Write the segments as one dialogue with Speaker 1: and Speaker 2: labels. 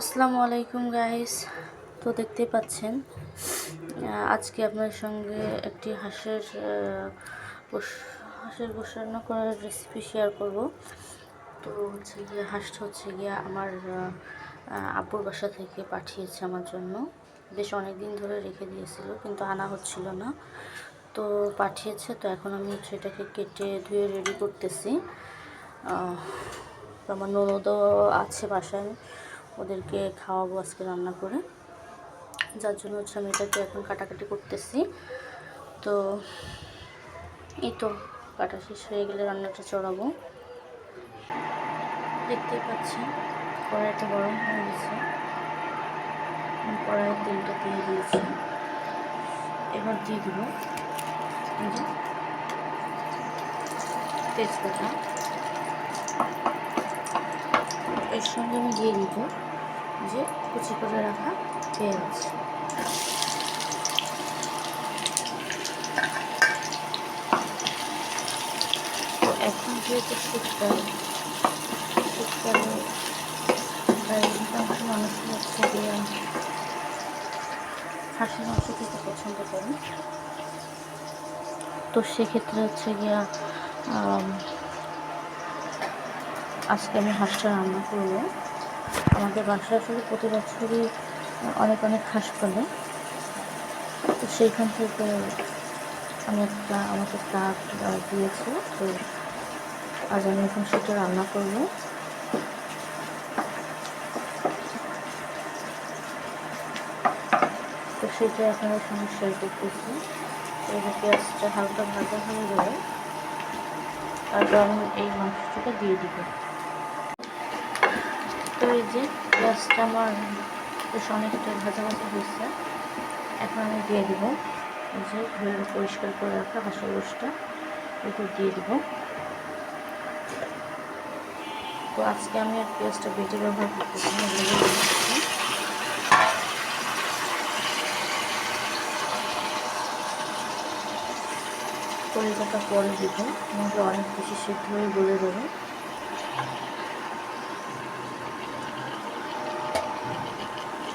Speaker 1: আসসালামু আলাইকুম গাইস তো দেখতে পাচ্ছেন আজকে আপনার সঙ্গে একটি হাঁসের হাঁসের রান্না করার রেসিপি শেয়ার করব। তো হচ্ছে গিয়ে, হাঁসটা হচ্ছে গিয়ে আমার আব্বুর বাসা থেকে পাঠিয়েছে আমার জন্য। বেশ অনেক দিন ধরে রেখে দিয়েছিল, কিন্তু আনা হচ্ছিল না। তো পাঠিয়েছে, তো এখন আমি সেটাকে কেটে ধুয়ে রেডি করতেছি। আমার ননদও আছে বাসায়। ওদেরকে খাওয়াবো আজকে রান্না করে। যার জন্য হচ্ছে আমি এটাকে এখন কাটাকাটি করতেছি। তো এই তো কাটা শেষ হয়ে গেলে রান্নাটা চড়াবো। দেখতেই পাচ্ছি কড়াইটা গরম হয়ে গেছে। কড়াইয়ের তেলটা দিয়ে দিয়েছি। এবার দিয়ে দিব তেজপাতা। এর সঙ্গে আমি দিয়ে দিব যে কুচি করে রাখা পেঁয়াজ এখন যেহেতু শীতকাল, শীতকালে অধিকাংশ মানুষই হচ্ছে গিয়ে হাঁসের মাংস খেতে পছন্দ করে। তো সেক্ষেত্রে হচ্ছে গিয়া আজকে আমি হাঁসটা রান্না করব। আমাদের বাসায় আসলে প্রতি বছরই অনেক অনেক হাঁস পালে তো সেইখান থেকে আমি একটা, আমাকে কাক দিয়েছে। তো আজ আমি এখন সেটা রান্না করব। তো সেটা এখন সঙ্গে শেয়ার করতেছি। এবার পেঁয়াজটা হালকা ভাজা হয়ে গেলে তারপর আমি এই মাংসটাকে দিয়ে দিব। এই যে পেঁয়াজটা আমার বেশ অনেকটা ভাজা ভাজা হয়েছে। এখন আমি দিয়ে দিব এই যে ধুয়ে পরিষ্কার করে রাখা হাঁসের রোসটা এগুলো দিয়ে দিব। তো আজকে আমি আর পেঁয়াজটা বেটে ব্যবহার দিচ্ছি। কলিজাটা পরে দিব আমাকে অনেক বেশি সিদ্ধ হয়ে গলে দেবে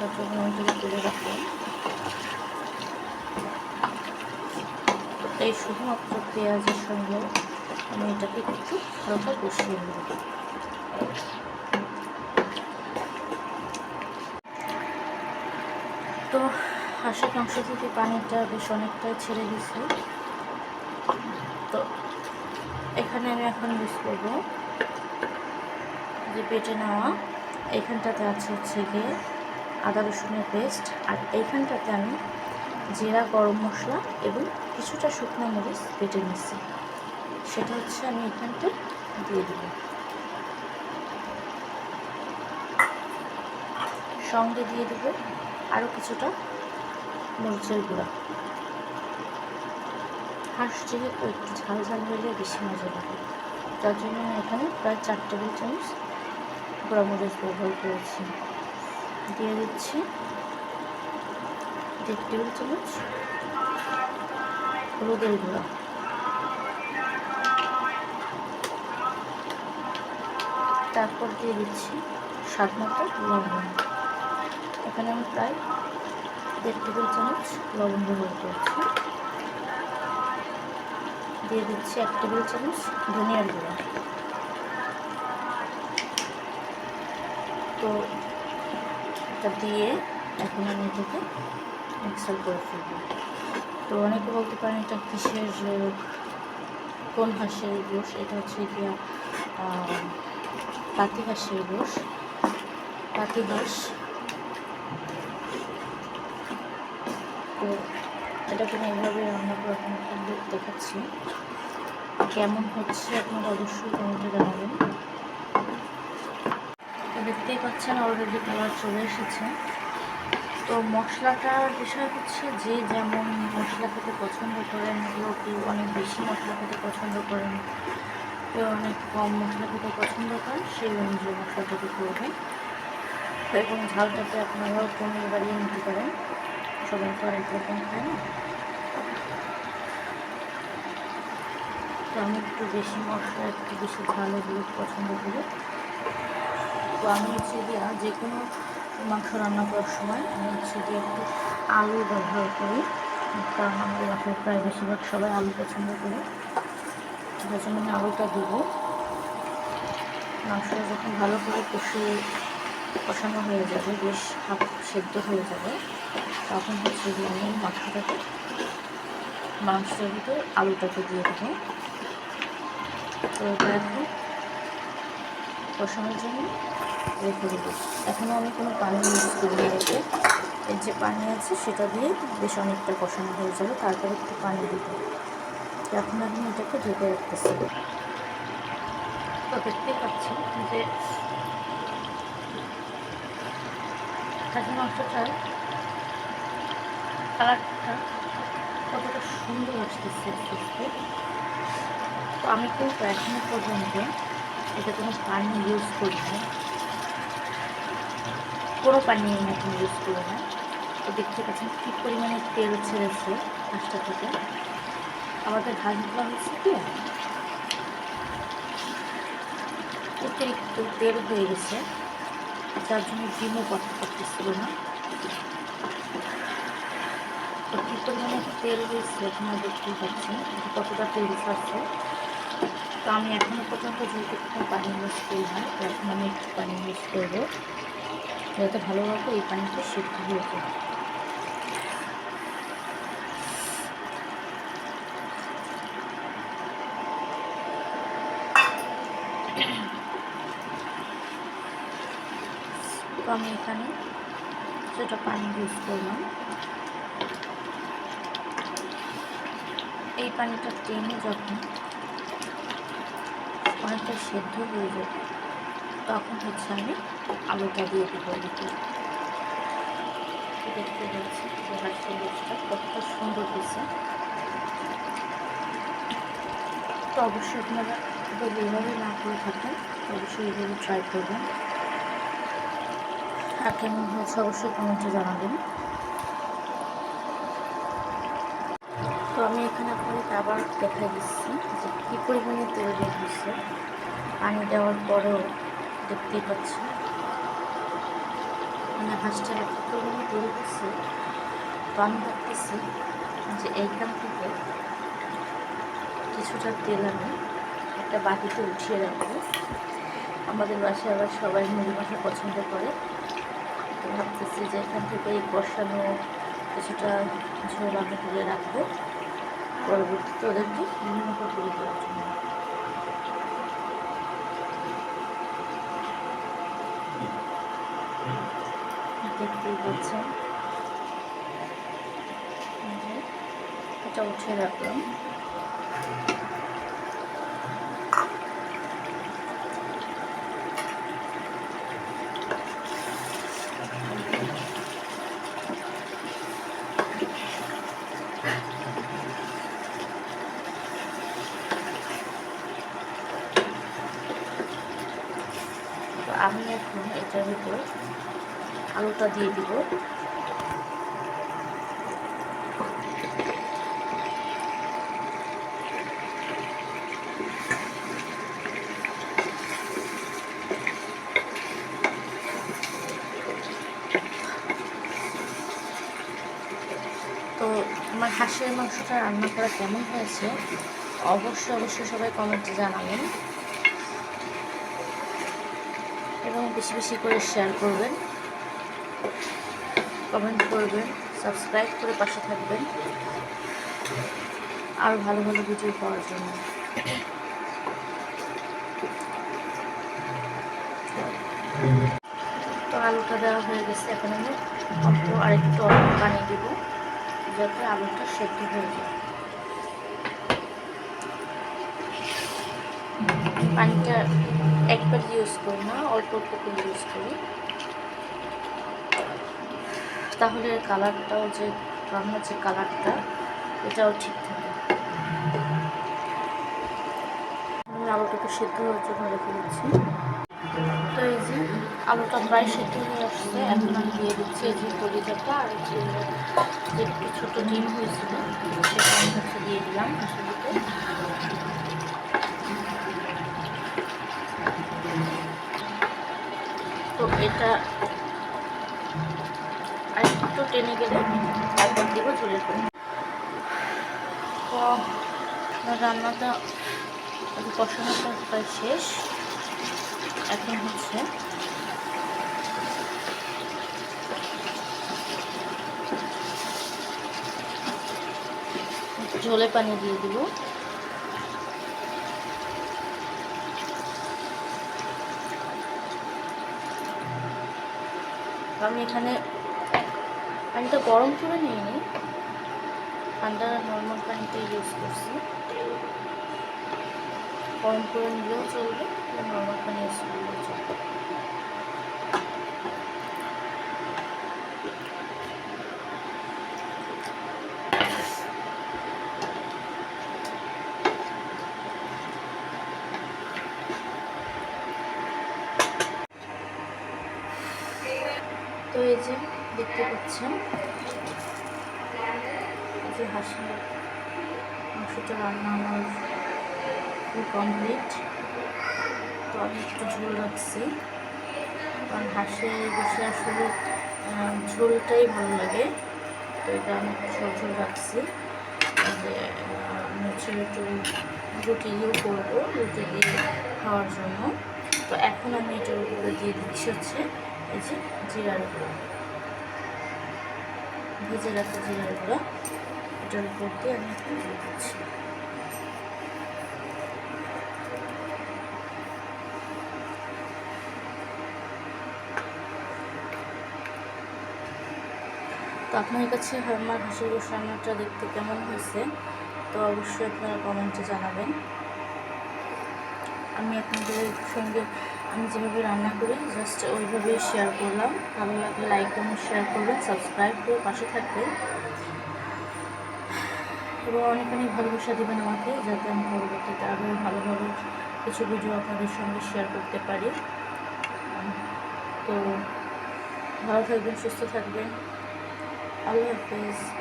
Speaker 1: তুলে তুলে রাখলাম এই শুধুমাত্র পেঁয়াজের সঙ্গে আমি এটাকে একটু হালকা কষিয়ে নেব। তো হাঁসের মাংস থেকে পানিটা বেশ অনেকটাই ছেড়ে গেছে তো এখানে আমি এখন ইউজ করব যে বেটে নেওয়া এইখানটাতে আছে হচ্ছে গিয়ে আদা রসুনের পেস্ট আর এইখানটাতে আমি জিরা, গরম মশলা এবং কিছুটা শুকনো মরিচ বেটে নিচ্ছি। সেটা হচ্ছে আমি এখানটা দিয়ে দেবো। সঙ্গে দিয়ে দেবো আরও কিছুটা মরিচের গুঁড়া। হাঁস যেহেতু একটু ঝাল ঝাল হলে বেশি মজা লাগে যার জন্য আমি এখানে প্রায় চার টেবিল চামচ গুঁড়া মরিচ ব্যবহার করেছি। দিয়ে দিচ্ছি। দেড় টেবিল চামচ হলুদের গুঁড়া। তারপর দিয়ে দিচ্ছি স্বাদ মতো লবণ। এখানে আমি প্রায় দেড় টেবিল চামচ লবণ ব্যবহার করছি। দিয়ে দিচ্ছি এক টেবিল চামচ ধনিয়ার গুঁড়া। তো এটা দিয়ে এখন আমি এটাকে মিক্সার করে ফেলব। তো অনেকে বলতে পারেন এটা কিসের, কোন হাঁসের গোশ? এটা হচ্ছে গিয়া পাতি হাঁসের গোশ। পাতি হাঁস। তো এটাকে আমি এইভাবে রান্না করে আপনাকে দেখাচ্ছি। কেমন হচ্ছে আপনারা অবশ্যই কমেন্টে জানাবেন। দেখতেই পাচ্ছেন অলরেডি কালার চলে এসেছে। তো মশলাটার বিষয় হচ্ছে যে যেমন মশলা খেতে পছন্দ করেন কেউ কেউ অনেক বেশি মশলা খেতে পছন্দ করেন, কেউ অনেক কম মশলা খেতে পছন্দ করেন, সেই অনুযায়ী মশলাটাকে করবেন এবং ঝালটাকে আপনারাও কমিয়ে বাড়িয়ে নিতে পারেন। সবাই তো আরেক রকম খায় না। তো আমি একটু বেশি মশলা, একটু বেশি ঝাল এগুলো পছন্দ করি। তো আমি হচ্ছে গিয়া যে কোনো মাংস রান্না করার সময় আমি হচ্ছে যে একটু আলু ব্যবহার করি। কারণ আমাদের বাসায় প্রায় বেশিরভাগ সবাই আলু পছন্দ করে। যার জন্য আমি আলুটা দিব, মাংসটা যখন ভালো করে কষিয়ে কষানো হয়ে যাবে, বেশ হাফ সেদ্ধ হয়ে যাবে, তখন হচ্ছে যে আমি মাংসটাকে মাংসের ভিতরে আলুটাকে দিয়ে দেবো। তো এটা এখন কষানোর জন্য রেখে দেবো। এখনও আমি কোনো পানি ইউজ করি না এতে এর যে পানি আছে, সেটা দিয়ে বেশ অনেকটা কষানো হয়ে যাবে। তারপরে একটু পানি দিব এখন আমি এটাকে ঢেকে রাখতেছি। তো দেখতেই পাচ্ছি যে খাসি মাংসটার কালারটা কতটা সুন্দর আসতেছে আস্তে তো আমি কিন্তু এখনও পর্যন্ত এটা কোনো পানি ইউজ করি না কোনো পানি আমি ইউজ করি না। তো দেখতে পাচ্ছেন কী পরিমাণে তেল ছেড়েছে হাঁসটা থেকে। আমাদের হাঁসগুলো হচ্ছে কি? অতিরিক্ত তেল হয়ে গেছে। যার জন্য ডিমও করতে পারতেছিল না। তো কী পরিমাণে তেল হয়েছে আপনারা দেখতেই পাচ্ছেন? কতটা তেল আছে তো আমি এখনও পর্যন্ত যেহেতু কোনো পানি ইউজ করি না এখন আমি একটু পানি ইউজ করব। যাতে ভালোভাবে এই পানিটা সিদ্ধ হয়ে যায় তো আমি এখানে সেটা পানি ইউজ করলাম। এই পানিটা টেনে যখন অনেকটা সেদ্ধ হয়ে যাবে তখন হচ্ছে আমি আলুটা দিয়ে দেবো দেখতে পাচ্ছি লেজটা সুন্দর হয়েছে। তো অবশ্যই আপনারা যদি এইভাবে না করে থাকেন, অবশ্যই এইভাবে ট্রাই করবেন। আর কেমন হয়েছে অবশ্যই কমেন্টে জানাবেন। তো আমি এখানে আপনাদেরকে আবার দেখাই দিচ্ছি যে কী পরিমাণে তেল বের হচ্ছে পানি দেওয়ার পরেও দেখতেই পাচ্ছি। মানে হাঁসটা এত তেল হচ্ছে তো আমি ভাবতেছি যে এইখান থেকে কিছুটা তেল আমি একটা বাটিতে উঠিয়ে রাখব। আমাদের বাসায় আবার সবাই মুড়ি মাখা পছন্দ করে। তো ভাবতেছি যে এখান থেকে এই কষানো কিছুটা ঝোল আমি তুলে রাখব। পরবর্তীতে ওদেরকে মুড়ি মাখা তুলে দেওয়ার জন্য। যে এটা উঠিয়ে রাখলাম। আমি এখন এটার ভিতর আলুটা দিয়ে দিব। তো আমার হাঁসের মাংসটা রান্না করা কেমন হয়েছে? অবশ্যই অবশ্যই সবাই কমেন্টে জানাবেন। এবং বেশি বেশি করে শেয়ার করবেন। কমেন্ট করবেন, সাবস্ক্রাইব করে পাশে থাকবেন। আর ভালো ভালো ভিডিও পাওয়ার জন্য। তো আলুটা দেওয়া হয়ে গেছে এখন আমি অল্প আরেকটু অল্প পানি দেবো, যাতে আলুটা সেদ্ধ হয়ে যায়। পানিটা একবার ইউজ করি না, অল্প অল্প ইউজ করি। তাহলে কালারটাও যে রান্নার যে কালারটা, এটাও ঠিক থাকে। আমি আলুটাকে সেদ্ধ হওয়ার জন্য রেখে দিচ্ছি। তো এই যে আলুটা প্রায় সেদ্ধ হয়ে আসছে, এখন আমি দিয়ে দিচ্ছি এই যে কলিজাটা, আর যে একটু ছোটো ডিম হয়েছিল, সেটা আমি হচ্ছে দিয়ে দিলাম তো এটা একটু টেনে গেলে তারপর দিব ঝোলের তো রান্নাটা কষানোটা প্রায় শেষ। এখন হচ্ছে ঝোলে পানি দিয়ে দিব। আমি এখানে পানিটা গরম করে নিয়ে নিই ঠান্ডা নর্মাল পানিটা ইউজ করছি। গরম করে নিলেও চলবে নর্মাল পানি ইউজ করলেও চলবে। তো এই যে দেখতে পাচ্ছেন। এই যে হাঁসের মাংসটা রান্না আমার কমপ্লিট তো আমি একটু ঝোল রাখছি। কারণ হাঁসের বসে আসলে ঝোলটাই ভালো লাগে। তো এটা আমি একটু ঝোল ঝোল রাখছি। যে হচ্ছে একটু রুটি দিয়েও করব, রুটি দিয়ে খাওয়ার জন্য। তো এখন আমি এটার উপরে দিয়ে দিচ্ছি হচ্ছে, এই যে জিরার গুঁড়ো। ভেজে রাখা জিরার গুঁড়ো এটার উপর দিয়ে আমি দিয়ে দিচ্ছি। তো আপনার কাছে আমার হাঁসের গোশ রান্নাটা দেখতে কেমন হয়েছে? তো অবশ্যই আপনারা কমেন্টে জানাবেন। আমি আপনাদের সঙ্গে আমি যেভাবে রান্না করি জাস্ট ওইভাবেই শেয়ার করলাম। ভালো লাগলে লাইক করুন শেয়ার করবেন সাবস্ক্রাইব করে পাশে থাকবেন। এবং অনেক অনেক ভালোবাসা দেবেন আমাকে, যাতে আমি পরবর্তীতে আরও ভালোভাবে কিছু ভিডিও আপনাদের সঙ্গে শেয়ার করতে পারি। তো ভালো থাকবেন, সুস্থ থাকবেন। আল্লাহ হাফিজ।